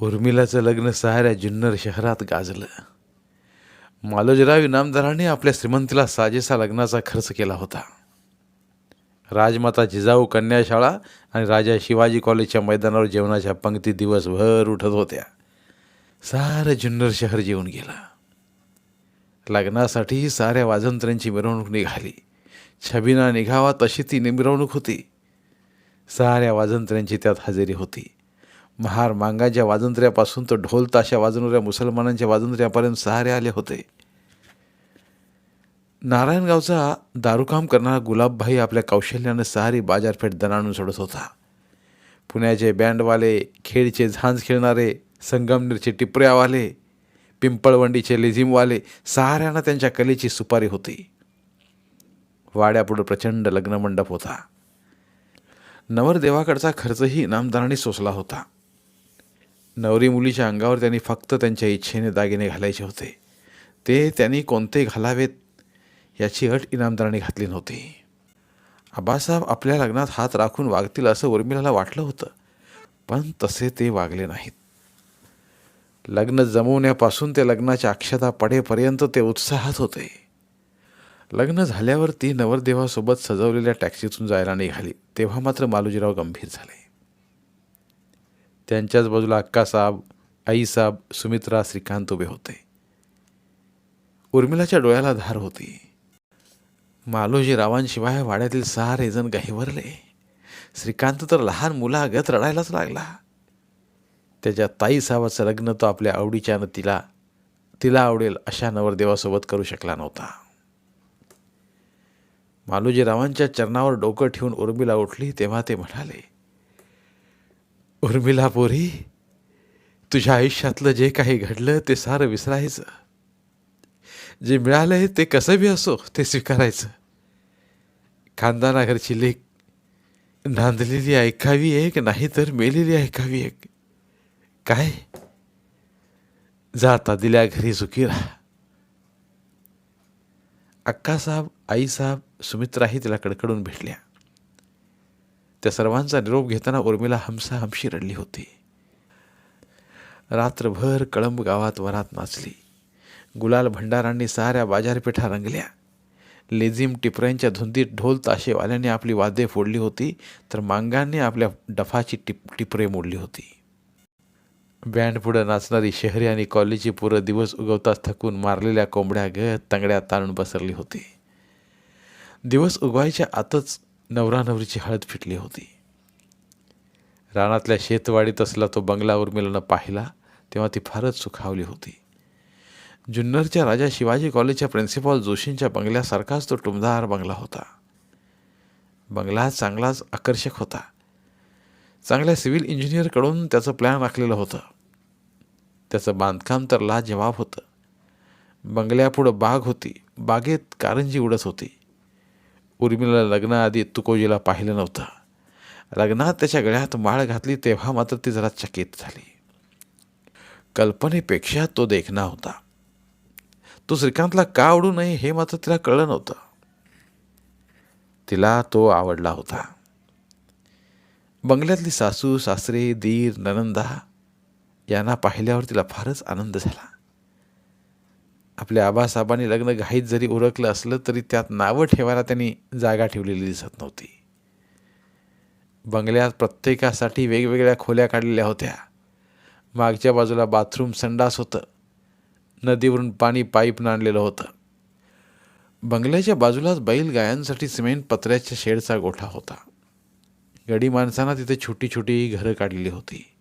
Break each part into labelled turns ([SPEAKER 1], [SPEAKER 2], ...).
[SPEAKER 1] उर्मिलाचं लग्न साऱ्या जुन्नर शहरात गाजलं. मालोजराव इनामदाराने आपल्या श्रीमंतीला साजेसा लग्नाचा खर्च केला होता. राजमाता जिजाऊ कन्याशाळा आणि राजा शिवाजी कॉलेजच्या मैदानावर जेवणाच्या पंक्ती दिवसभर उठत होत्या. सारं जुन्नर शहर जेवून गेलं. लग्नासाठी साऱ्या वाजंत्र्यांची मिरवणूक निघाली. छबिना निघावा तशी ती मिरवणूक होती. साऱ्या वाजंत्र्यांची त्यात हजेरी होती. महार मांगाच्या वाजंत्र्यापासून तर ढोल ताशा वाजवणाऱ्या मुसलमानांच्या वाजंत्र्यापर्यंत सहारे आले होते. नारायणगावचा दारूकाम करणारा गुलाबभाई आपल्या कौशल्यानं सहारी बाजारपेठ दणाणून सोडत होता. पुण्याचे बँडवाले खेळचे झांज खेळणारे संगमनेरचे टिपऱ्यावाले पिंपळवंडीचे लेझिमवाले साऱ्यांना त्यांच्या कलेची सुपारी होती. वाड्यापुढं प्रचंड लग्नमंडप होता. नवरदेवाकडचा खर्चही इनामदारांनी सोसला होता. नवरी मुलीच्या अंगावर त्यांनी फक्त त्यांच्या इच्छेने दागिने घालायचे होते. ते त्यांनी कोणते घालावेत याची अट इनामदाराने घातली नव्हती. आबासाहेब आपल्या लग्नात हात राखून वागतील असं उर्मिलाला वाटलं होतं पण तसे ते वागले नाहीत. लग्न जमवण्यापासून ते लग्नाच्या अक्षता पडेपर्यंत ते उत्साहात होते. लग्न झाल्यावर ती नवरदेवासोबत सजवलेल्या टॅक्सीतून जायला निघाली तेव्हा मात्र मालोजीराव गंभीर झाले. त्यांच्याच बाजूला अक्कासाहेब आईसाहेब सुमित्रा श्रीकांत उभे होते. उर्मिलाच्या डोळ्याला धार होती. मालोजीरावांशिवाय वाड्यातील सारे जण गाईवरले श्रीकांत तर लहान मुलागत रडायलाच लागला. त्याच्या ताईसाहेबाचं लग्न तो आपल्या आवडीच्यानं तिला तिला आवडेल अशा नवरदेवासोबत करू शकला नव्हता. मालोजीरावांच्या चरणावर डोकं ठेवून उर्मिला उठली तेव्हा ते म्हणाले उर्मिला पोरी तुझ्या आयुष्यातलं जे काही घडलं ते सारं विसरायचं. जे मिळालंय ते कसं बी असो ते स्वीकारायचं. खानदानाघरची लेख नांदलेली ऐकावी एक नाही तर मेलेली ऐकावी एक. काय? जाता दिल्या घरी सुखी राहा अक्कासाहेब आईसाहेब सुमित्राही तिला कडकडून भेटल्या. त्या सर्वांचा निरोप घेताना उर्मिला हमसा हमशी रडली होती. रात्रभर कळंब गावात वरात नाचली. गुलाल भंडारांनी साऱ्या बाजारपेठा रंगल्या. लेझिम टिपऱ्यांच्या धुंदीत ढोल ताशेवाल्याने आपली वाद्ये फोडली होती तर मांगांनी आपल्या डफाची टिप टिपरे मोडली होती. बँड पुढं नाचणारी शहरी आणि कॉलेजची पुरं दिवस उगवताच थकून मारलेल्या कोंबड्या गत तंगड्या ताणून पसरली होती. दिवस उगवायच्या आतच नवरा नवरीची हळद फिटली होती. रानातल्या शेतवाडीत असला तो बंगला उर्मिलानं पाहिला तेव्हा ती फारच सुखावली होती. जुन्नरच्या राजा शिवाजी कॉलेजच्या प्रिन्सिपॉल जोशींच्या बंगल्यासारखाच तो टुमदार बंगला होता. बंगला चांगलाच आकर्षक होता. चांगल्या सिव्हिल इंजिनियरकडून त्याचं प्लॅन आखलेलं होतं. त्याचं बांधकाम तर लाजवाब होतं. बंगल्यापुढं बाग होती बागेत कारंजी उडत होती. उर्मिला लग्नाआधी तुकोजीला पाहिलं नव्हतं. लग्नात त्याच्या गळ्यात माळ घातली तेव्हा मात्र ती जरा चकित झाली. कल्पनेपेक्षा तो देखणा होता. तो श्रीकांतला का आवडू नये हे मात्र तिला कळलं नव्हतं. तिला तो आवडला होता. बंगल्यातली सासू सासरे दीर ननंदा यांना पाहिल्यावर तिला फारच आनंद झाला. आपल्या आबासाहेबांनी लग्न घाईत जरी उरकलं असलं तरी त्यात नावं ठेवायला त्यांनी जागा ठेवलेली दिसत नव्हती. बंगल्यात प्रत्येकासाठी वेगवेगळ्या खोल्या काढलेल्या होत्या. मागच्या बाजूला बाथरूम संडास होतं. नदीवरून पाणी पाईप आणलेलं होतं. बंगल्याच्या बाजूलाच बैलगायांसाठी सिमेंट पत्र्याच्या शेडचा गोठा होता. गडी माणसांना तिथे छोटी छोटी घरं काढलेली होती.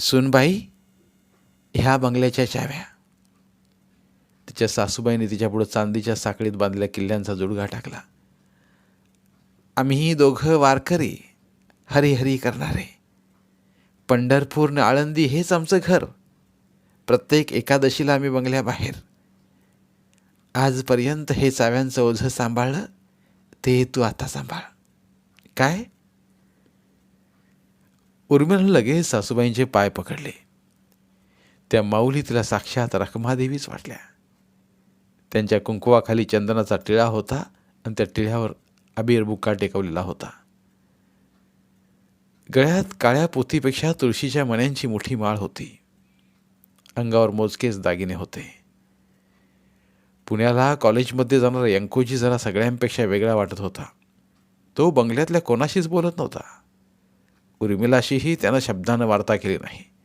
[SPEAKER 1] सुनबाई ह्या बंगल्याच्या चाव्या. तिच्या सासूबाईने तिच्यापुढं चांदीच्या साखळीत बांधल्या किल्ल्यांचा जुडगा टाकला. आम्ही दोघं वारकरी हरिहरी करणारे. पंढरपूर न आळंदी हेच आमचं घर. प्रत्येक एकादशीला आम्ही बंगल्याबाहेर. आजपर्यंत हे चाव्यांचं ओझं सांभाळलं ते तू आता सांभाळ. काय? उर्मिलानं लगेच सासूबाईंचे पाय पकडले. त्या माऊली तिला साक्षात रखमादेवीच वाटल्या. त्यांच्या कुंकुवाखाली चंदनाचा टिळा होता आणि त्या टिळ्यावर अबीर बुक्का टेकवलेला होता. गळ्यात काळ्या पोथीपेक्षा तुळशीच्या मण्यांची मोठी माळ होती. अंगावर मोजकेच दागिने होते. पुण्याला कॉलेजमध्ये जाणारा यंकोजी जरा सगळ्यांपेक्षा वेगळा वाटत होता. तो बंगल्यातल्या कोणाशीच बोलत नव्हता. उर्मिलाशीही त्यानं शब्दानं वार्ता केली नाही.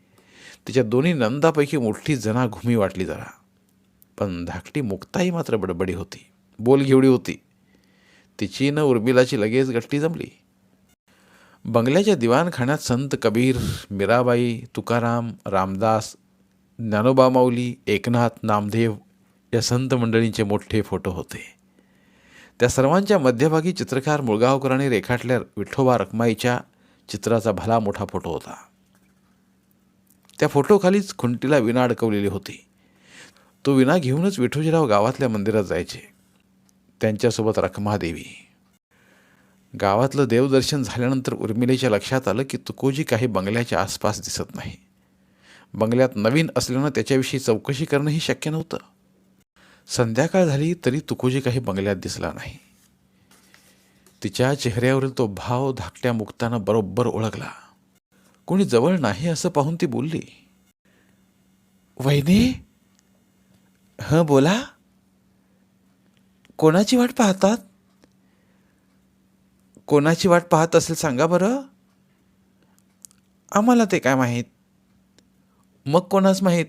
[SPEAKER 1] तिच्या दोन्ही नंदापैकी मोठी जना घुमी वाटली जरा. पण धाकटी मुक्ताही मात्र बडबडी होती. बोल घेवडी होती. तिची न उर्मिलाची लगेच गट्टी जमली. बंगल्याच्या दिवाणखान्यात संत कबीर मीराबाई तुकाराम रामदास ज्ञानोबा माऊली एकनाथ नामदेव या संत मंडळींचे मोठे फोटो होते. त्या सर्वांच्या मध्यभागी चित्रकार मुळगावकरांनी रेखाटल्या विठोबा रखमाईच्या चित्राचा भला मोठा फोटो होता. त्या फोटोखालीच खुंटीला विणा अडकवलेली होती. तो विणा घेऊनच विठोजीराव गावातल्या मंदिरात जायचे. त्यांच्यासोबत रखमादेवी. गावातलं देवदर्शन झाल्यानंतर उर्मिलेच्या लक्षात आलं की तुकोजी काही बंगल्याच्या आसपास दिसत नाही. बंगल्यात नवीन असल्यानं त्याच्याविषयी चौकशी करणंही शक्य नव्हतं. संध्याकाळ झाली तरी तुकोजी काही बंगल्यात दिसला नाही. तिच्या चेहऱ्यावरील तो भाव धाकट्या मुक्तानं बरोबर ओळखला. कोणी जवळ नाही असं पाहून ती बोलली. वहिनी? हं बोला. कोणाची वाट पाहतात? कोणाची वाट पाहत असेल सांगा बरं. आम्हाला ते काय माहीत? मग कोणाच माहीत?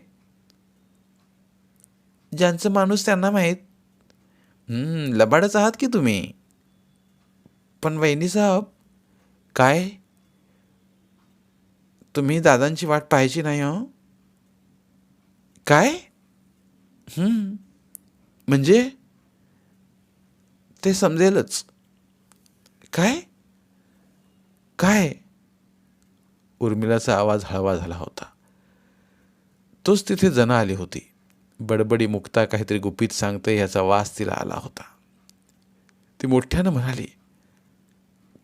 [SPEAKER 1] ज्यांचं माणूस त्यांना माहीत. लबाडच आहात की तुम्ही? पण वहिनी साहेब काय? तुम्ही दादांची वाट पाहायची नाही हो? काय? म्हणजे? ते समजेलच. काय? काय? उर्मिलाचा आवाज हळवा झाला होता. तोच तिथे जना आली होती. बडबडी मुक्ता काहीतरी गुपित सांगते याचा वास तिला आला होता. ती मोठ्यानं म्हणाली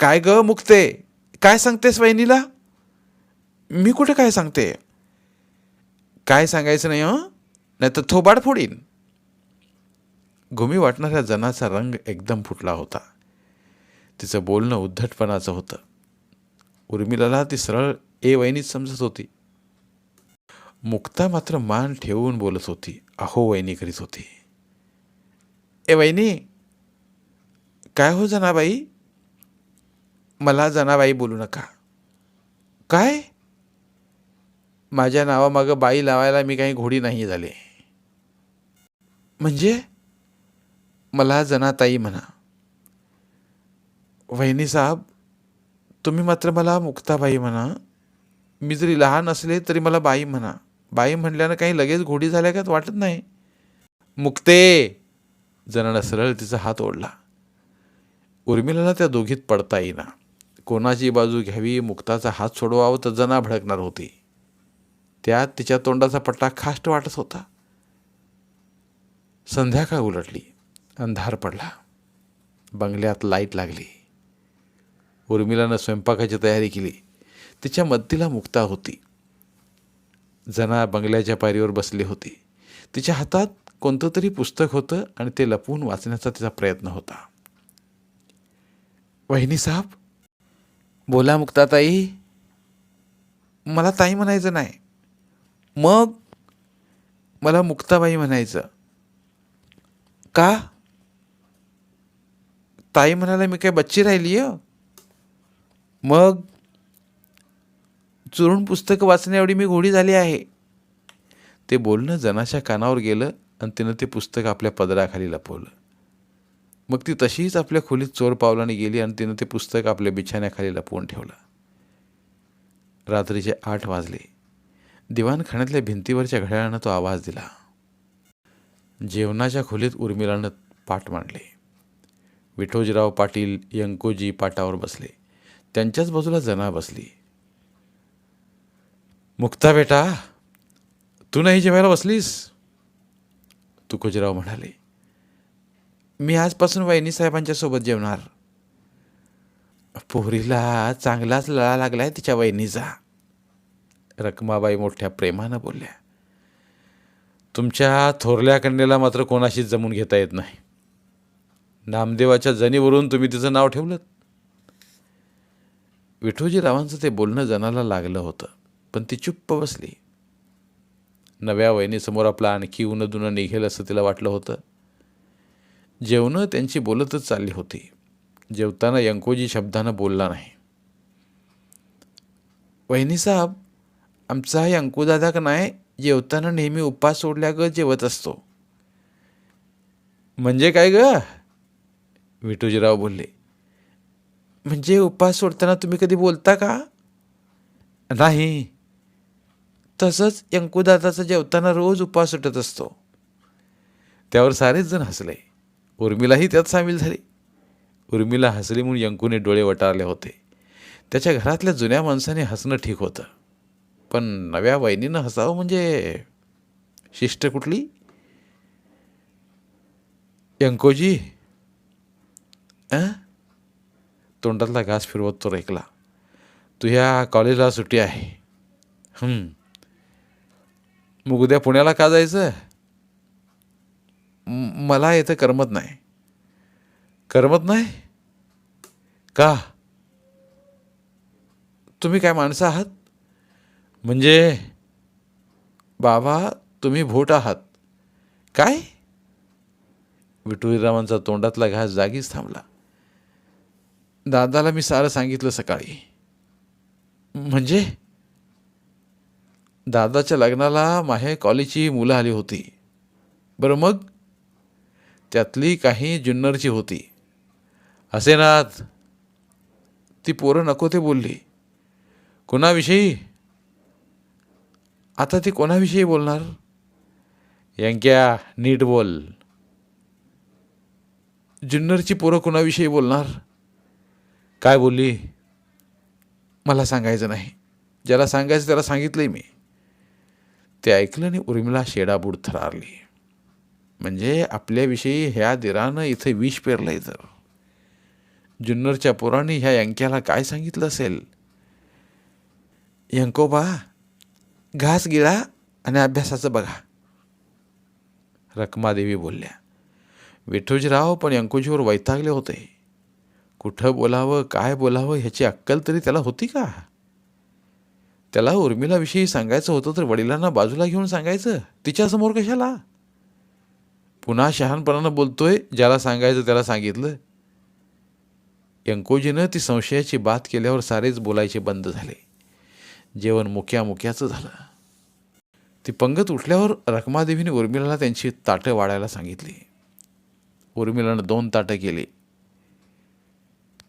[SPEAKER 1] काय ग मुक्ते? काय सांगतेस वहिनीला? मी कुठे काय सांगते? काय सांगायचं नाही हं? नाही तर थोबाड फोडीन. घुमी वाटणाऱ्या जनाचा रंग एकदम फुटला होता. तिचं बोलणं उद्धटपणाचं होतं. उर्मिलाला ती सरळ ए वहिनीच समजत होती. मुक्ता मात्र मान ठेवून बोलत होती. अहो वहिनी करीत होती. ए वहिनी! काय हो जनाबाई? मला जनाबाई बोलू नका. काय? माझ्या नावामागं बाई लावायला मी काही घोडी नाही झाले. म्हणजे? मला जनाताई म्हणा. वहिनी साहेब तुम्ही मात्र मला मुक्ताबाई म्हणा. मी जरी लहान असले तरी मला बाई म्हणा. बाई म्हणल्यानं काही लगेच घोडी झाल्या का वाटत नाही? मुक्ते! जनानं सरळ तिचा हात ओढला. उर्मिलाला त्या दोघीत पडता येईना. कोणाची बाजू घ्यावी मुक्ताचा हात सोडवावं तर जना भडकणार होती. त्यात तिच्या तोंडाचा पट्टा खास्ट वाटत होता. संध्याकाळ उलटली? अंधार पडला. बंगल्यात लाइट लागली. उर्मिलानं स्वयंपाकाची तयारी केली. तिच्या मदतीला मुक्ता होती. जना बंगल्याच्या पायरीवर बसली होती. तिच्या हातात कोणतं तरी पुस्तक होतं आणि ते लपवून वाचण्याचा तिचा प्रयत्न होता. वहिनी साहेब बोला मुक्ताताई. मला ताई म्हणायचं नाही. मग मला मुक्ताबाई म्हणायचं का? ताई म्हणाला मी काय बच्ची राहिली आहे? मग चुरून पुस्तकं वाचण्याएवढी मी घोडी झाली आहे. ते बोलणं जनाच्या कानावर गेलं आणि तिनं ते पुस्तक आपल्या पदराखाली लपवलं. मग ती तशीच आपल्या खोलीत चोर पावलाने गेली आणि तिनं ते पुस्तक आपल्या बिछाण्याखाली लपवून ठेवलं. रात्रीचे आठ वाजले. दिवाणखाण्यातल्या भिंतीवरच्या घड्याळानं तो आवाज दिला. जेवणाच्या खोलीत उर्मिलानं पाठ मांडले. विठोजीराव पाटील यंकोजी पाटावर बसले. त्यांच्याच बाजूला जना बसली. मुक्ता बेटा तू नाही जेवायला बसलीस? तुकोजीराव म्हणाले. मी आजपासून वहिनी साहेबांच्या सोबत जेवणार. पोहरीला चांगलाच लळा लागलाय तिच्या वहिनीचा. रखमाबाई मोठ्या प्रेमानं बोलल्या तुमच्या थोरल्या कन्येला मात्र कोणाशीच जमून घेता येत नाही. नामदेवाच्या जनीवरून तुम्ही तिचं नाव ठेवलं विठोजीरावांचं ते बोलणं जनाला लागलं होतं पण ती चुप्प बसली. नव्या वहिनीसमोर आपला आणखी उनदुनं निघेल असं तिला वाटलं होतं. जेवणं त्यांची बोलतच चालली होती. जेवताना यंकोजी शब्दानं बोलला नाही. वहिनी साहेब आमचा हा अंकुदादा का नाही जेवताना नेहमी उपास सोडल्या ग जेवत असतो. म्हणजे काय ग? विठोजीराव बोलले. म्हणजे उपास सोडताना तुम्ही कधी बोलता का? नाही. तसंच यंकुदादाचा जेवताना रोज उपास सुटत असतो. त्यावर सारेच जण हसले. उर्मिलाही त्यात सामील झाली. उर्मिला हसली म्हणून यंकूने डोळे वटारले होते. त्याच्या घरातल्या जुन्या माणसाने हसणं ठीक होतं. पण नव्या वहिनीनं हसावं म्हणजे शिष्ट कुठली? यंकोजी. तोंडातला घास फिरवत तो रेकला. तुझ्या कॉलेजला सुट्टी आहे. मग उद्या पुण्याला का जायचं? मला येतं करमत नाही. करमत नाही? का? तुम्ही काय माणसं आहात? म्हणजे बाबा तुम्ही भोट आहात. काय? विठुरामांचा तोंडातला घास जागीच थांबला. दादाला मी सारं सांगितलं सकाळी. म्हणजे? दादाच्या लग्नाला माहे कॉलेजची मुलं आली होती. बरं मग? त्यातली काही जुन्नरची होती. असे नाथ ती पोरं नको ते बोलली. कुणाविषयी? आता ते कोणाविषयी बोलणार? यंक्या नीट बोल. जुन्नरची पोरं कोणाविषयी बोलणार? काय बोलली? मला सांगायचं नाही. ज्याला सांगायचं त्याला सांगितलंय मी. ते ऐकलं आणि उर्मिला शेडाबूड थरारली. म्हणजे आपल्याविषयी ह्या दिरानं इथे विष पेरलंय तर. जुन्नरच्या पोरांनी ह्या यंक्याला काय सांगितलं असेल? यंकोबा घास गिळा आणि अभ्यासाचं बघा. रखमादेवी बोलल्या विठोजीराव पण यंकोजीवर वैतागले होते. कुठं बोलावं काय बोलावं ह्याची अक्कल तरी त्याला होती का? त्याला उर्मिलाविषयी सांगायचं होतं तर वडिलांना बाजूला घेऊन सांगायचं. तिच्यासमोर कशाला? पुन्हा शहाणपणानं बोलतोय ज्याला सांगायचं त्याला सांगितलं. यंकोजीनं ती संशयाची बात केल्यावर सारेच बोलायचे बंद झाले. जेवण मुक्या मुक्याचं झालं. ती पंगत उठल्यावर रखमादेवीने उर्मिलाला त्यांची ताटं वाढायला सांगितली. उर्मिलानं दोन ताटं केली.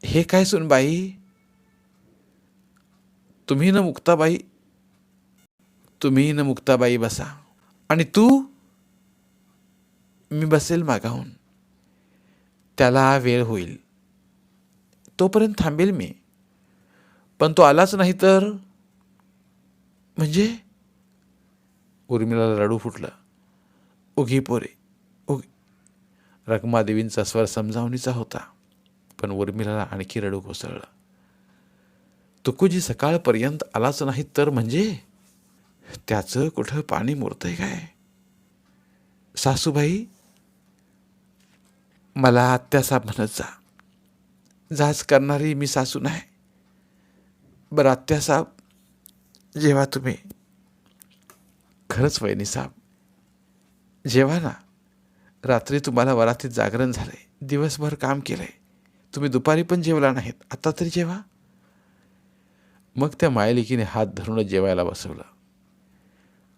[SPEAKER 1] हे काय सुनबाई तुम्ही न मुक्ताबाई? तुम्ही न मुक्ताबाई बसा. आणि तू? मी बसेल मागाहून. त्याला वेळ होईल. तोपर्यंत थांबेल मी. पण तो आलाच नाही तर म्हणजे? उर्मिलाला रडू फुटलं. उघी पोरे उगी रखमादेवींचा स्वर समजावणीचा होता पण उर्मिलाला आणखी रडू कोसळलं. तुकुजी सकाळपर्यंत आलाच नाही तर म्हणजे? त्याचं कुठं पाणी मुरतंय काय? सासूबाई मला आत्यासा म्हणत जा. जाच करणारी मी सासू नाही. बरं आत्यासाहेब जेव्हा तुम्ही खरंच वहिनी साहेब जेव्हा ना रात्री तुम्हाला वरातीत जागरण झालंय दिवसभर काम केलं आहे तुम्ही दुपारी पण जेवला नाहीत आता तरी जेव्हा मग त्या मायलिकीने हात धरूनच जेवायला बसवलं.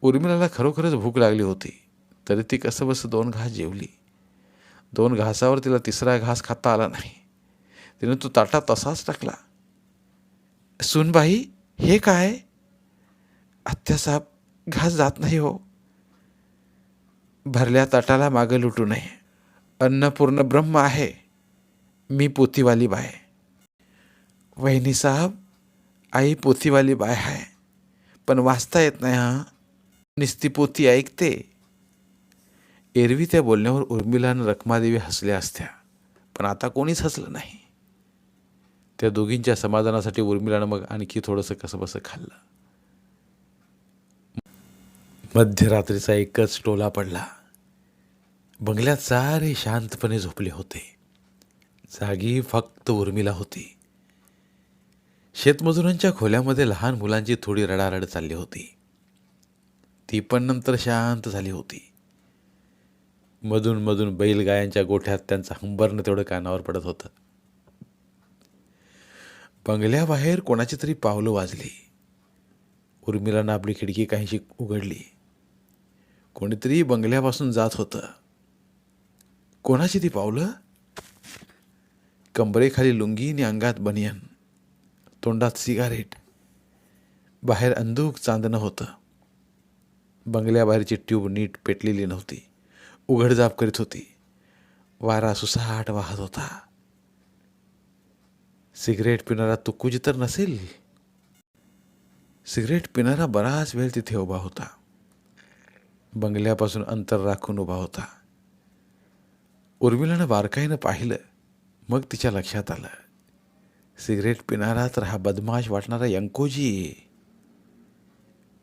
[SPEAKER 1] उर्मिलाला खरोखरच भूक लागली होती तरी ती कसं बसं दोन घास जेवली. दोन घासावर तिला तिसरा घास खाता आला नाही. तिने तो ताटा तसाच टाकला. सुनबाई हे काय? आत्यासाहेब घास जात नाही हो भरल्या ताटाला मागं लुटू नये. अन्नपूर्ण ब्रह्म आहे मी पोथीवाली बाय वहिनीसाहेब आई पोथीवाली बाय आहे पण वाचता येत नाही हा. निस्ती पोती ऐकते. एरवी त्या बोलण्यावर उर्मिलानं रखमादेवी हसल्या असत्या पण आता कोणीच हसलं नाही. त्या दोघींच्या समाधानासाठी उर्मिलानं मग आणखी थोडंसं कसं बसं खाल्लं. मध्यरात्रीचा एकच टोला पडला. बंगल्यात सारे शांतपणे झोपले होते. जागी फक्त उर्मिला होती. शेतमजुरांच्या खोल्यामध्ये लहान मुलांची थोडी रडारड चालली होती. ती पण नंतर शांत झाली होती. मधून मधून बैलगायांच्या गोठ्यात त्यांचं हंबरणं तेवढं कानावर पडत होतं. बंगल्याबाहेर कोणाची तरी पावलं वाजली. उर्मिलानं आपली खिडकी काहीशी उघडली. कोणीतरी बंगल्यापासून जात होतं. कोणाची ती पावलं? कंबरेखाली लुंगी आणि अंगात बनियन तोंडात सिगारेट बाहेर अंधूक चांदणं होतं. बंगल्याबाहेरची ट्यूब नीट पेटलेली नव्हती. उघडजाप करीत होती. वारा सुसाट वाहत होता. सिगरेट पिणारा तुकुजी तर नसेल? सिगरेट पिणारा बराच वेळ तिथे उभा होता. बंगल्यापासून अंतर राखून उभा होता. उर्मिलानं बारकाईनं पाहिलं मग तिच्या लक्षात आलं. सिगरेट पिणारा तर हा बदमाश वाटणारा यंकोजी.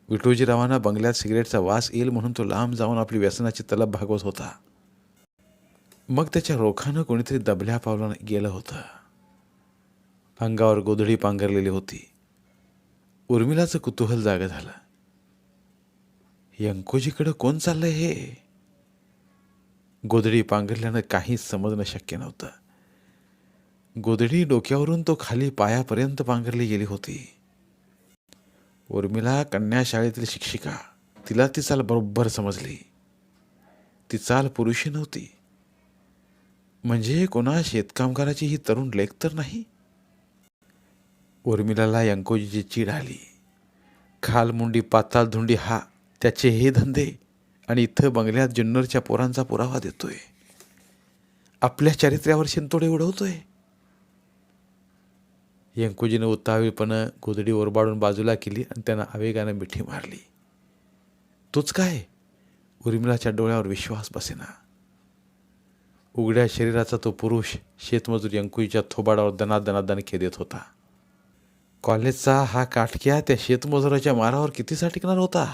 [SPEAKER 1] विठोजीरावांना बंगल्यात सिगरेटचा वास येईल म्हणून तो लांब जाऊन आपली व्यसनाची तलब भागवत होता. मग त्याच्या रोखानं कोणीतरी दबल्या पावलानं गेलं होतं. अंगावर गोधडी पांघरलेली होती. उर्मिलाचं कुतूहल जागं झालं. यंकोजीकडं कोण चाललंय हे? गोधडी पांघरल्यानं काहीच समजणं शक्य नव्हतं. गोधडी डोक्यावरून तो खाली पायापर्यंत पांघरली गेली होती. उर्मिला कन्या शाळेतील शिक्षिका तिला ती चाल बरोबर समजली. ती चाल पुरुषी नव्हती. म्हणजे कोणा शेतकामगाराची ही तरुण लेख तर नाही? उर्मिलाला यंकोजीची चीड आली. खालमुंडी पाताळ धुंडी हा त्याचे हे धंदे आणि इथं बंगल्यात जुन्नरच्या पोरांचा पुरावा देतोय. आपल्या चारित्र्यावर शिंतोडे उडवतोय. यंकुजीनं उतावीळपणं गोदडी ओरबाडून बाजूला केली आणि त्यानं आवेगानं मिठी मारली. तोच काय? उर्मिलाच्या डोळ्यावर विश्वास बसेना. उघड्या शरीराचा तो पुरुष शेतमजूर यंकुईच्या थोबाडावर दनादना दणके देत होता. कॉलेजचा हा काटक्या त्या शेतमजुराच्या मारावर कितीसा टिकणार होता?